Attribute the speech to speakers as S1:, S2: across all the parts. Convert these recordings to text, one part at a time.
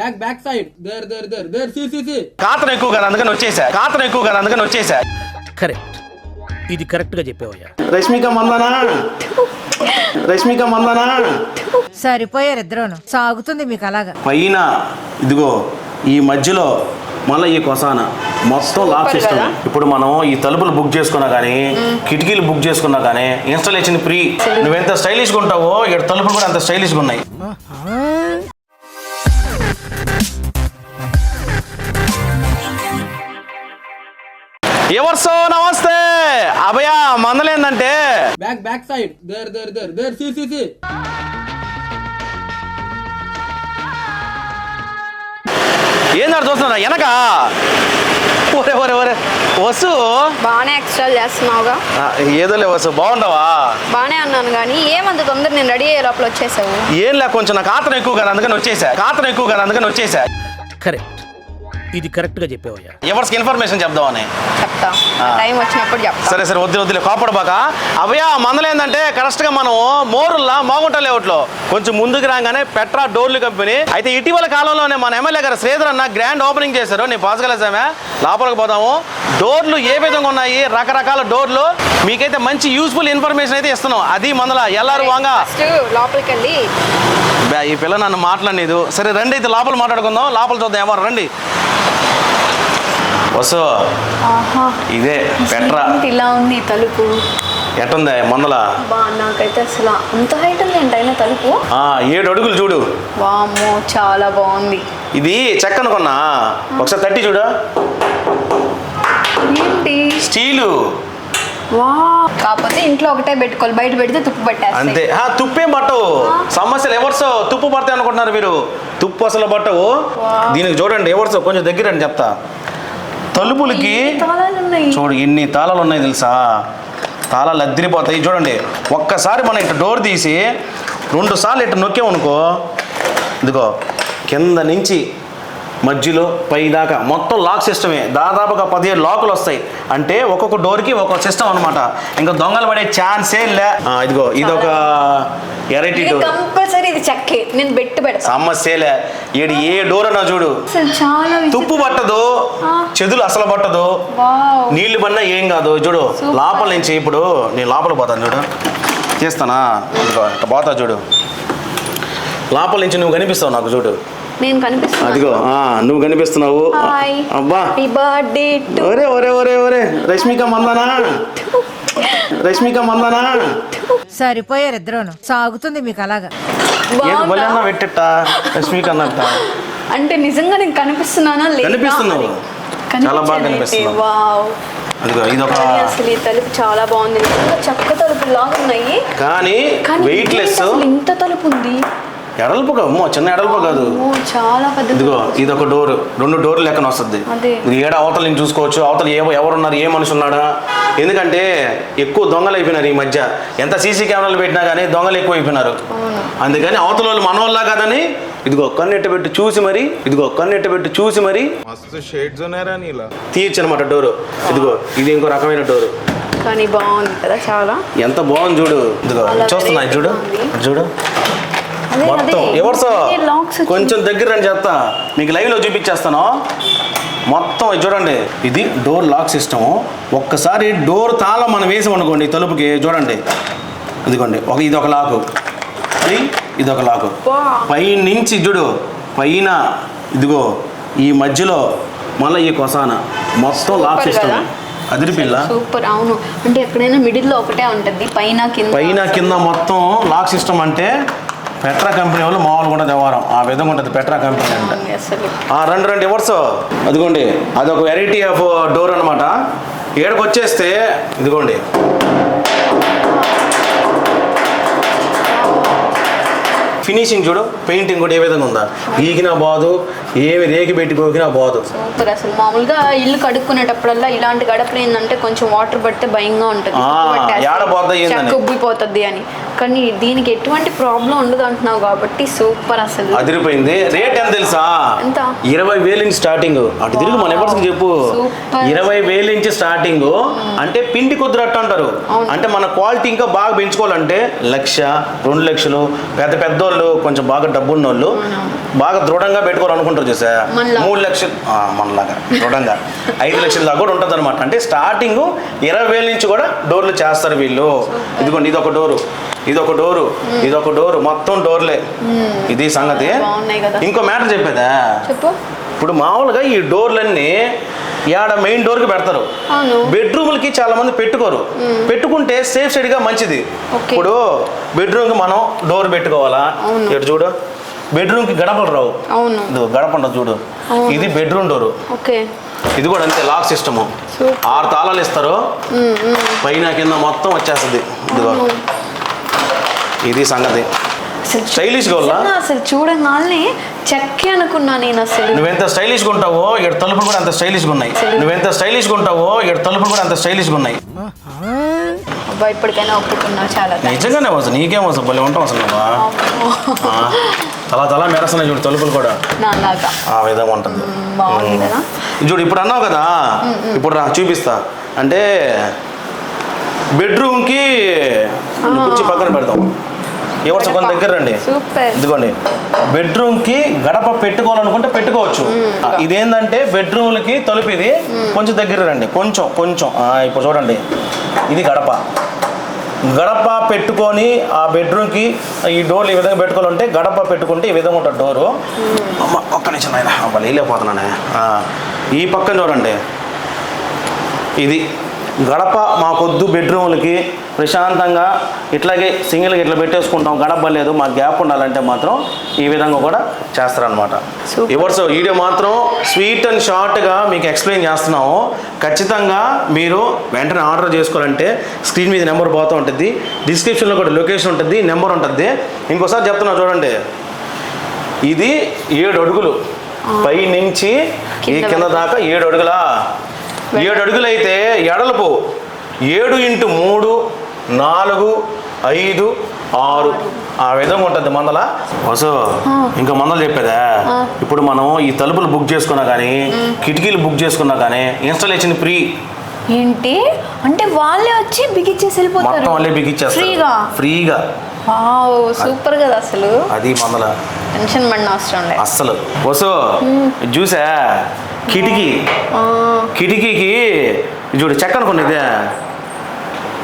S1: Back back side there there there there see see see
S2: కాతరం ఎక్కువ కదా అందుకని వచ్చేసా. కాతరం ఎక్కువ కదా అందుకని వచ్చేసా.
S3: కరెక్ట్ ఇది కరెక్ట్గా చెప్పావయ్యా.
S2: రష్మిక మందనా? రష్మిక మందనా?
S4: సరిపోయారు ఇద్దరును. సాగుతుంది మీకు అలాగా.
S2: పైన ఇదిగో ఈ మధ్యలో మళ్ళీ ఈ కొసాన మొత్తం లాక్ సిస్టమ్ ఇప్పుడు మనం ఈ తలుపులు బుక్ చేసుకున్నా కానీ కిటికీలు బుక్ చేసుకున్నా కానీ ఇన్స్టాలేషన్ ఫ్రీ నువ్వెంత స్టైలిష్గా ఉంటావో ఇక్కడ తలుపులు కూడా అంత స్టైలిష్గా ఉన్నాయి. ఎవర్సో నమస్తే. అభయ మందలేందంటే
S1: back back side there there there there see see see
S2: ఏందాడు చూస్తున్నా వెనక? ఒరే ఒరే ఒరే. వసు?
S5: బాగానే ఎక్స్ట్రా చేస్తున్నావుగా.
S2: ఆ, ఏదోలే వసు బాగుండవా?
S5: బాగానే అన్నాను కానీ ఏమంత తొందర నేను రెడీ అయ్యే లోపల వచ్చేసావు?
S2: ఏం లే కొంచెం నాకు ఆతరం ఎక్కువ కదా అందుకని వచ్చేసా. ఆతరం ఎక్కువ కదా అందుకని వచ్చేసా.
S3: కరెక్ట్ ఇది కరెక్ట్గా చెప్పావయ్యా.
S2: ఎవరికి ఇన్ఫర్మేషన్ చెప్దామని?
S5: చెప్తా. టైం వచ్చినప్పుడు చెప్తా.
S2: సరే సరే వద్దు వద్దులే కోపడబాక. అవయా మందలేందంటే కరెక్ట్గా మనం మోరుల్లా మోగుంట లేఅవుట్లో. కొంచెం ముందుకు రాగానే పెట్రా డోర్లు కంపెనీ. అయితే ఇటీవల కాలంలోనే మన ఎమ్మెల్యే గారు శ్రీధర్ అన్న గ్రాండ్ ఓపెనింగ్ చేశారు. నేను పాసగలేసామే లోపలికి పోదాము. డోర్లు ఏ విధంగా ఉన్నాయి? రకరకాల డోర్లు. మీకైతే మంచి యూస్ఫుల్ ఇన్ఫర్మేషన్ అయితే ఇస్తున్నాం. అది మందల ఎల్లారు వాంగా.
S5: లోపలికి వెళ్ళి
S2: ఈ పిల్ల నన్ను మాట్లాడలేదు సరే రండి అయితే లోపల మాట్లాడుకుందాం. లోపల చూద్దాం. ఎవరు రండి. వసు
S5: ఆహా.
S2: ఇదే పెట్రా.
S5: ఇలా ఉంది తలుపు.
S2: ఎట్టుంది మందల
S5: బా నాకైతే అసలు అంత హైట్ ఉంది ఏంటైనా తలుపు?
S2: ఆ, ఏడు అడుగులు చూడు.
S5: వామ్మో చాలా బాగుంది.
S2: ఇది చెక్క అనుకున్నా ఒకసారి తట్టి చూడు.
S5: ఏంటి?
S2: స్టీలు.
S5: కాకపోతే ఇంట్లో ఒకటే పెట్టుకోవాలి. బయట పెడితే తుప్పు
S2: అంతే.
S5: పట్టేస్తాయి
S2: ఆ, తుప్పేం పట్టవు. సమస్యలు ఎవర్సో తుప్పు పడతాయి అనుకుంటున్నారు మీరు? తుప్పు అసలు పట్టవు. దీనికి చూడండి ఎవర్సో కొంచెం దగ్గర అని చెప్తా. తలుపులకి చూడు ఎన్ని తాళాలు ఉన్నాయి తెలుసా? తాళాలు అద్దరిపోతాయి. చూడండి ఒక్కసారి మనం ఇట్లా డోర్ తీసి రెండు సార్లు ఇట్లా నొక్కామనుకో ఇదిగో కింద నుంచి మధ్యలో పై దాకా మొత్తం లాక్ సిస్టమే. దాదాపుగా పదిహేడు లాకులు వస్తాయి. అంటే ఒక్కొక్క డోర్కి ఒక్కొక్క సిస్టమ్ అనమాట ఇంకా దొంగలు పడే ఛాన్సే లే. ఇదిగో ఇదొక ఎరైటీ డోర్.
S5: కంపల్సరీ ఇది చెక్కే. నేను బెట్టు పెడతా.
S2: సమస్యలే ఈడు ఏ డోర్ అన్నా చూడు.
S5: చాలా.
S2: తుప్పు పట్టదు. చెదులు అసలు పట్టదు.
S5: వావ్.
S2: నీళ్ళు పడినా ఏం కాదు. చూడు. లోపల నుంచి ఇప్పుడు నేను లోపల పోతాను చూడు. చేస్తానా? పోతా చూడు. లోపల నుంచి నువ్వు కనిపిస్తావు నాకు చూడు.
S5: నేను కనిపిస్తున్నా.
S2: అదిగో ఆ, నువ్వు కనిపిస్తున్నావు.
S5: హాయ్.
S2: అబ్బా.
S5: హ్యాపీ బర్త్డే టు
S2: ఒరే ఒరే ఒరే ఒరే. రష్మిక మందనా? రష్మిక మందనా?
S4: సరిపోయారు ఇద్దరును. సాగుతుంది మీకు అలాగా.
S2: పెట్టట రష్మిక అన్నట్ట?
S5: అంటే నిజంగా నేను కనిపిస్తున్నానా లేదా?
S2: కనిపిస్తున్నావు. చాలా బాగా. కనిపిస్తున్నావు.
S5: వావ్.
S2: అదిగో ఇదొక
S5: కానీ అసలు ఈ తలుపు చాలా బాగుంది. చెక్క తలుపులు లాగా ఉన్నాయి.
S2: కానీ
S5: ఏంటి అసలు ఇంత తలుపు ఉంది.
S2: ఎడల్పు కాదు. అమ్మో చిన్న ఎడల్పు కాదు. ఇదిగో ఇది ఒక డోర్. రెండు డోర్లు లెక్కన వస్తుంది. ఇది ఏడ అవతల నేను చూసుకోవచ్చు. అవతల ఏ ఎవరున్నారు ఏ మనిషి ఉన్నాడా? ఎందుకంటే ఎక్కువ దొంగలు అయిపోయినారు ఈ మధ్య. ఎంత సీసీ కెమెరాలు పెట్టినా కానీ దొంగలు ఎక్కువ అయిపోయినారు అందుకని అవతల వాళ్ళు మనవల్లా కాదని ఇదిగో కన్నెట్టు పెట్టి చూసి మరి ఇదిగో కన్నెట్టు పెట్టి చూసి మరి షేడ్స్ అనమాట డోర్. ఇదిగో ఇది ఇంకో రకమైన డోర్.
S5: కానీ బాగుంది కదా చాలా.
S2: ఎంత బాగుంది చూడు. ఇదిగో చూస్తున్నా చూడు. చూడు. మొత్తం.
S5: అదే.
S2: ఎవరు సో
S5: ఇన్ని locks వచ్చింది.
S2: కొంచెం దగ్గర రండి చెప్తా మీకు లైవ్లో చూపించేస్తాను. మొత్తం చూడండి. ఇది డోర్ లాక్ సిస్టము ఒక్కసారి డోర్ తాళం మనం వేసాం అనుకోండి తలుపుకి చూడండి. ఇదిగోండి ఒక ఇది ఒక లాకు ఇది ఒక లాకు. పై నుంచి చూడు పైన ఇదిగో ఈ మధ్యలో మళ్ళీ ఈ కొసాన. మొత్తం లాక్ సిస్టమ్? అదిరిపిల్ల
S5: సూపర్ అవును. అంటే ఎక్కడైనా మిడిల్లో ఒకటే ఉంటది పైన కింద.
S2: పైన కింద మొత్తం లాక్ సిస్టమ్ అంటే పెట్రా కంపెనీ వాళ్ళు మామూలుగా ఉంటుంది వ్యవహారం. ఆ విధంగా ఉంటుంది పెట్రా కంపెనీ అంటే. రెండు రెండు ఎవర్స్ అదిగోండి అదొక వెరైటీ ఆఫ్ డోర్ అనమాట ఏడకు వచ్చేస్తే ఇదిగోండి. ఫినిషింగ్ చూడు పెయింటింగ్ కూడా ఏ విధంగా ఉందా? గీకినా బాదు ఏమి రేకి పెట్టి కోకినా బాదు.
S5: సూపర్ అసలు మామూలుగా ఇల్లు కడుక్కునేటప్పుడల్లా ఇలాంటి గడపలు ఏంటంటే కొంచెం వాటర్ పడితే భయంగా ఉంటుంది. ఉబ్బిపోతుంది అని. కానీ దీనికి ఎటువంటి ప్రాబ్లం ఉండదు అంటున్నావు కాబట్టి సూపర్ అసలు.
S2: అదిరిపోయింది. రేట్ ఎంత తెలుసా?
S5: ఎంత?
S2: ఇరవై వేలు నుంచి స్టార్టింగ్ అటు తిరిగి మన ఎవరికి చెప్పు. ఇరవై వేలు నుంచి స్టార్టింగ్ అంటే పిండి కుదిరట్టు అంటారు. అంటే మన క్వాలిటీ ఇంకా బాగా పెంచుకోవాలంటే లక్ష రెండు లక్షలు పెద్ద పెద్దోళ్ళు కొంచెం బాగా డబ్బున్న వాళ్ళు బాగా దృఢంగా పెట్టుకోవాలనుకుంటారు చూసా. మూడు లక్షలు. మనలాగా. దృఢంగా. ఐదు లక్షల దాకా కూడా ఉంటుంది అనమాట అంటే స్టార్టింగ్ ఇరవై వేల నుంచి కూడా డోర్లు చేస్తారు వీళ్ళు. ఇదిగోండి ఇది ఒక డోరు. ఇది ఒక డోరు. ఇది ఒక డోరు. మొత్తం డోర్లే. ఇది సంగతి. ఇంకో మ్యాటర్ చెప్పేదా?
S5: చెప్పు.
S2: ఇప్పుడు మామూలుగా ఈ డోర్లన్నీ యాడ మెయిన్ డోర్కి పెడతారు. బెడ్రూమ్లకి చాలా మంది పెట్టుకోరు పెట్టుకుంటే సేఫ్ సైడ్గా మంచిది. ఇప్పుడు బెడ్రూమ్కి మనం డోర్ పెట్టుకోవాలా. ఇటు చూడు? బెడ్రూమ్కి గడపలు రావు. గడప ఉండదు చూడు. ఇది బెడ్రూమ్ డోరు. ఇది కూడా అంతే లాక్ సిస్టము. ఆరు తాళాలు ఇస్తారు. పైన కింద మొత్తం వచ్చేస్తుంది. ఇదిగో. ఇది సంగతి.
S5: అసలు స్టైలిష్గా అసలు చూడగానే చెక్కి అనుకున్నా నేను అసలు.
S2: నువ్వెంత స్టైలిష్గా ఉంటావో ఇక్కడ తలుపులు కూడా అంత స్టైలిష్గా ఉన్నాయి. నువ్వెంత స్టైలిష్గా ఉంటావో ఇక్కడ తలుపులు కూడా అంత స్టైలిష్గా ఉన్నాయి.
S5: అబ్బా ఇప్పటికైనా ఒప్పుకున్నా చాలా.
S2: నిజంగానే అసలు నీకేం అసలు భలే ఉంటాం అసలు నువ్వు తలా మెరస్తున్నాయి చూడు తలుపులు కూడా. ఆ విధంగా ఉంటుంది. చూడు ఇప్పుడు అన్నావు కదా ఇప్పుడు రా చూపిస్తా. అంటే బెడ్రూమ్కి కుర్చీ పక్కన పెడతాం ఎవరు దగ్గర రండి.
S5: సూపర్.
S2: ఇదిగోండి. బెడ్రూమ్కి గడప పెట్టుకోవాలనుకుంటే పెట్టుకోవచ్చు. ఇదేంటంటే బెడ్రూమ్లకి తలుపు ఇది. కొంచెం దగ్గర రండి. కొంచెం కొంచెం. ఇప్పుడు చూడండి. ఇది గడప. గడప పెట్టుకొని ఆ బెడ్రూమ్కి ఈ డోర్లు ఈ విధంగా పెట్టుకోవాలంటే గడప పెట్టుకుంటే ఈ విధంగా ఉంటుంది డోరు. అమ్మ ఒక్క నిమిషం ఆయన ఆ, ఈ పక్కన చూడండి. ఇది గడప మాకొద్దు బెడ్రూమ్లకి. ప్రశాంతంగా ఇట్లాగే సింగిల్గా ఇట్లా పెట్టేసుకుంటాం. గడప లేదు. మాకు గ్యాప్ ఉండాలంటే మాత్రం ఈ విధంగా కూడా చేస్తారనమాట
S5: Super.
S2: ఇవర్స్ వీడియో మాత్రం స్వీట్ అండ్ షార్ట్గా మీకు ఎక్స్ప్లెయిన్ చేస్తున్నాము. ఖచ్చితంగా మీరు వెంటనే ఆర్డర్ చేసుకోవాలంటే స్క్రీన్ మీద నెంబర్ పోతూ ఉంటుంది. డిస్క్రిప్షన్లో కూడా లొకేషన్ ఉంటుంది. నెంబర్ ఉంటుంది. ఇంకోసారి చెప్తున్నా చూడండి. ఇది ఏడు అడుగులు. పై నుంచి ఈ
S5: కింద
S2: దాకా ఏడు అడుగులా? ఏడు అడుగులు అయితే ఎడలపు ఏడు ఇంటూ మూడు నాలుగు ఐదు ఆరు. ఆ విధంగా ఉంటుంది మందల. వసు ఇంకా మందలు చెప్పేదా? ఇప్పుడు మనం ఈ తలుపులు బుక్ చేసుకున్నా కానీ కిటికీలు బుక్ చేసుకున్నా కానీ ఇన్స్టాలేషన్ ఫ్రీ.
S5: ఏంటి? అంటే వాళ్ళే వచ్చి బిగిచ్చేసి వెళ్ళిపోతారు.
S2: మొత్తం వాళ్ళే బిగించేస్తారు
S5: ఫ్రీగా?
S2: ఫ్రీగా.
S5: వావ్ సూపర్ కదా అసలు.
S2: అది మందల.
S5: టెన్షన్ పడిన అవసరం లేదు.
S2: అస్సలు. వసు చూసా? కిటికీ.
S5: ఆ,
S2: కిటికీకి ఇది చూడు చెక్క అనుకున్నా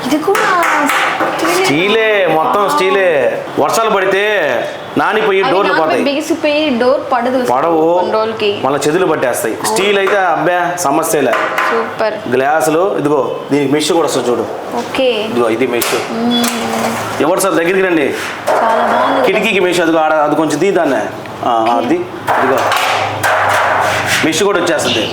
S2: ఇదే
S5: కూడా.
S2: స్టీలే మొత్తం స్టీలే. వర్షాలు పడితే నానిపోయి డోర్లు పోతాయి
S5: బిగిసిపోయి డోర్ పడదు
S2: పడవు. మళ్ళీ చెదులు పట్టేస్తాయి. స్టీల్ అయితే అబ్బా సమస్యలే
S5: సూపర్.
S2: గ్లాసులు ఇదిగో దీనికి మెష్ కూడా వస్తుంది చూడు.
S5: ఓకే.
S2: ఇదిగో ఇది మెష్. ఎవరు సార్ దగ్గరికి రండి. కిటికీకి మెష్ అదిగో ఆడ అది కొంచెం తీ దాన్ని. అది ఇదిగో. మెష్ కూడా వచ్చేస్తుంది.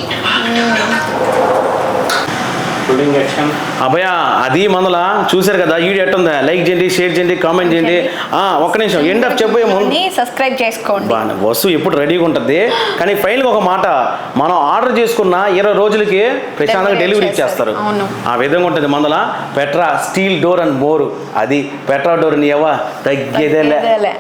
S2: అభయ అది మందల? చూశారు కదా వీడియో ఎట్టుందా? లైక్ చేయండి షేర్ చేయండి కామెంట్ చేయండి. ఆ, ఒక్క నిమిషం ఎండ్ అప్ చెప్పే ముందు
S5: సబ్స్క్రైబ్ చేసుకోండి.
S2: బా, వస్తువు ఎప్పుడు రెడీగా ఉంటుంది? కానీ ఫైనల్గా ఒక మాట మనం ఆర్డర్ చేసుకున్న ఇరవై రోజులకి ప్రశాంతంగా డెలివరీ
S5: చేస్తారు.
S2: ఇచ్చేస్తారు.
S5: అవును.
S2: ఆ విధంగా ఉంటుంది మందల? Petra steel door and more అది పెట్రా డోర్ నీ ఎవ
S5: తగ్గేదేలే.